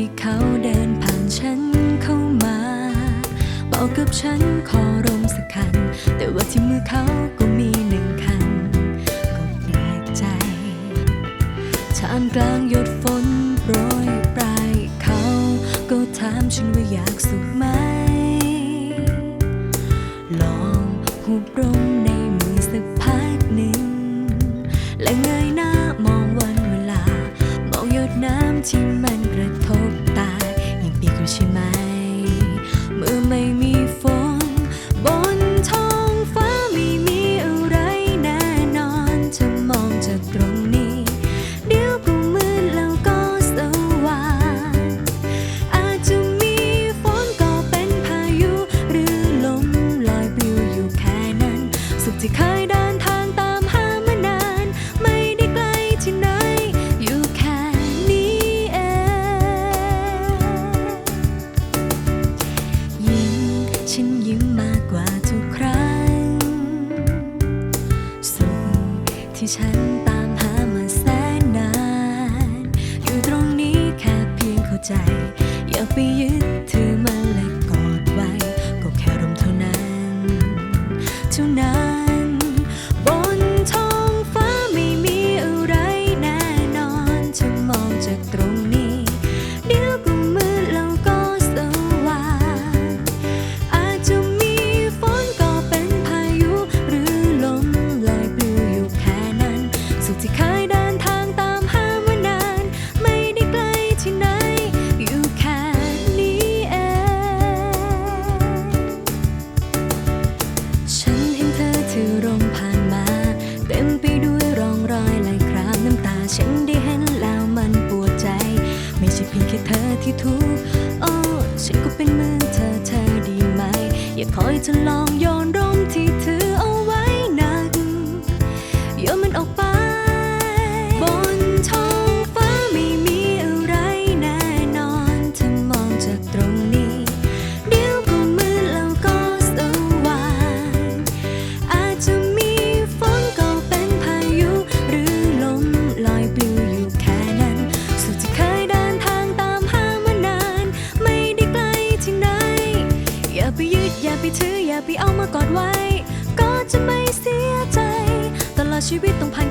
ที่เขาเดินผ่านฉันเข้ามา บอกกับฉันขอรมสักคัน แต่ว่าที่มือเขาก็มีหนึ่งคัน ก็แปลกใจชานกลางหยดฝนโปรยปลายเขา ก็ถามฉันว่าอยากสุขไหม ลองหุบรม ฉันยิ้มมากกว่าทุกครั้ง สุขที่ฉันตามหามาแสนนาน อยู่ตรงนี้แค่เพียงเข้าใจ อยากไปยืน ที่ถูกโอ้ฉันก็เป็นเหมือนเธอเธอดีไหม อย่าคอยทดลองโยนร่มที่ถือเอาไว้หนักโยนมันออกไป บไปเอามากอดไว้ ก็จะไม่เสียใจ ตลอดชีวิตต้องผ่าน